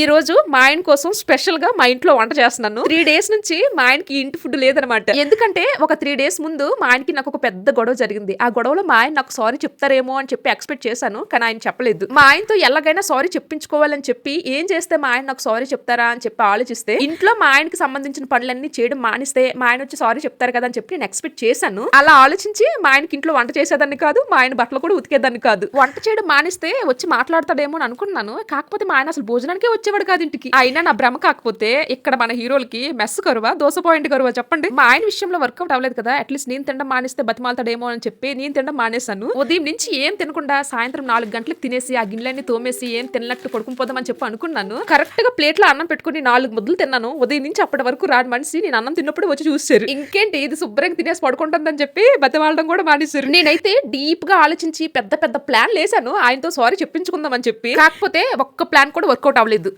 ఈ రోజు మా ఆయన కోసం స్పెషల్గా మా ఇంట్లో వంట చేస్తున్నాను. త్రీ డేస్ నుంచి మా ఆయనకి ఇంటి ఫుడ్ లేదనమాట. ఎందుకంటే ఒక త్రీ డేస్ ముందు మా ఆయనకి నాకు ఒక పెద్ద గొడవ జరిగింది. ఆ గొడవలో మా ఆయన నాకు సారీ చెప్తారేమో అని చెప్పి ఎక్స్పెక్ట్ చేశాను కానీ ఆయన చెప్పలేదు. మా ఆయనతో ఎలాగైనా సారీ చెప్పించుకోవాలని చెప్పి ఏం చేస్తే మా ఆయన నాకు సారీ చెప్తారా అని చెప్పి ఆలోచిస్తే ఇంట్లో మా ఆయనకి సంబంధించిన పనులన్నీ చేయడం మానిస్తే మా ఆయన వచ్చి సారీ చెప్తారు కదా అని చెప్పి నేను ఎక్స్పెక్ట్ చేశాను. అలా ఆలోచించి మా ఆయనకి ఇంట్లో వంట చేసేదాన్ని కాదు మా ఆయన బట్టలు కూడా ఉతికేదాన్ని కాదు. వంట చేయడం మానిస్తే వచ్చి మాట్లాడతాడేమో అని అనుకున్నాను. కాకపోతే మా ఆయన అసలు భోజనానికే వచ్చేవాడు కాదు ఇంటికి. అయినా నా భ్రమ కాకపోతే ఇక్కడ మన హీరోలకి మెస్ కరువా దోశ పాయింట్ కరువా చెప్పండి. మా ఆయన విషయంలో వర్కౌట్ అవ్వలేదు కదా అట్లీస్ట్ నేను తినడం మానేస్తే బతిమాలతాడేమో అని చెప్పి నేను తినడం మానేశాను. ఉదయం నుంచి ఏం తినకుండా సాయంత్రం నాలుగు గంటలకు తినేసి ఆ గిన్నెలన్నీ తోమేసి ఏం తినట్టు పడుకుని పోదామని చెప్పి అనుకున్నాను. కరెక్ట్గా ప్లేట్లో అన్నం పెట్టుకుని నాలుగు ముద్దలు తిన్నాను. ఉదయం నుంచి అప్పటి వరకు రాని మనిషి నేను అన్నం తిన్నప్పుడు వచ్చి చూసారు ఇంకేంటి ఇది శుభ్రంగా తినేసి పడుకుంటుందని చెప్పి బతిమాలడం కూడా మానేశారు. నేనైతే డీప్గా ఆలోచించి పెద్ద పెద్ద ప్లాన్ లేసాను ఆయనతో సారీ చెప్పించుకుందాం అని చెప్పి. కాకపోతే ఒక్క ప్లాన్ కూడా వర్కౌట్ అవ్వలేదు.